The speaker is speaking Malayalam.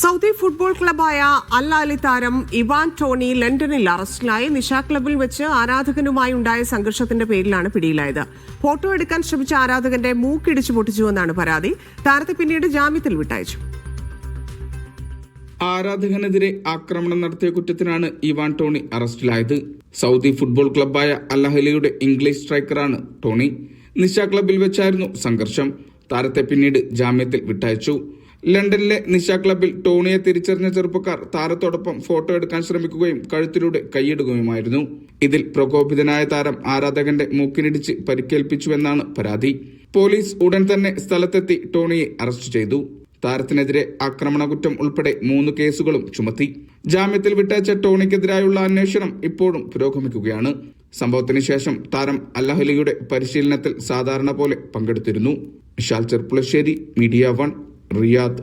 സൗദി ഫുട്ബോൾ ക്ലബായ അൽ അലി താരം ഇവാൻ ടോണി ലണ്ടനിൽ അറസ്റ്റിലായി. നിശാ ക്ലബിൽ വെച്ച് ആരാധകനുമായി ഉണ്ടായ സംഘർഷത്തിന്റെ പേരിലാണ് പിടിയിലായത്. ഫോട്ടോ എടുക്കാൻ ശ്രമിച്ച ആരാധകന്റെ മൂക്കിടിച്ചു പൊട്ടിച്ചുവെന്നാണ് പരാതി. താരത്തെ പിന്നീട് ജാമ്യത്തിൽ വിട്ടയച്ചു. ആരാധകനെതിരെ ആക്രമണം നടത്തിയ കുറ്റത്തിനാണ് ഇവാൻ ടോണി അറസ്റ്റിലായത്. സൗദി ഫുട്ബോൾ ക്ലബായ അല്ലഹലിയുടെ ഇംഗ്ലീഷ് സ്ട്രൈക്കറാണ് ടോണി. നിഷ ക്ലബിൽ വെച്ചായിരുന്നു സംഘർഷം. താരത്തെ പിന്നീട് ജാമ്യത്തിൽ വിട്ടയച്ചു. ലണ്ടനിലെ നിശ ക്ലബിൽ ടോണിയെ തിരിച്ചറിഞ്ഞ ചെറുപ്പക്കാർ താരത്തോടൊപ്പം ഫോട്ടോ എടുക്കാൻ ശ്രമിക്കുകയും കഴുത്തിലൂടെ കൈയിടുകയുമായിരുന്നു. ഇതിൽ പ്രകോപിതനായ താരം ആരാധകന്റെ മൂക്കിനിടിച്ച് പരിക്കേൽപ്പിച്ചുവെന്നാണ് പരാതി. പോലീസ് ഉടൻ തന്നെ സ്ഥലത്തെത്തി ടോണിയെ അറസ്റ്റ് ചെയ്തു. താരത്തിനെതിരെ ആക്രമണ കുറ്റം ഉൾപ്പെടെ മൂന്ന് കേസുകളും ചുമത്തി. ജാമ്യത്തിൽ വിട്ടയച്ച ടോണിക്കെതിരായുള്ള അന്വേഷണം ഇപ്പോഴും പുരോഗമിക്കുകയാണ്. സംഭവത്തിന് ശേഷം താരം അല്ലഹലിയുടെ പരിശീലനത്തിൽ സാധാരണ പോലെ പങ്കെടുത്തിരുന്നു. Vishal Cherpulassery media one. Riyadh.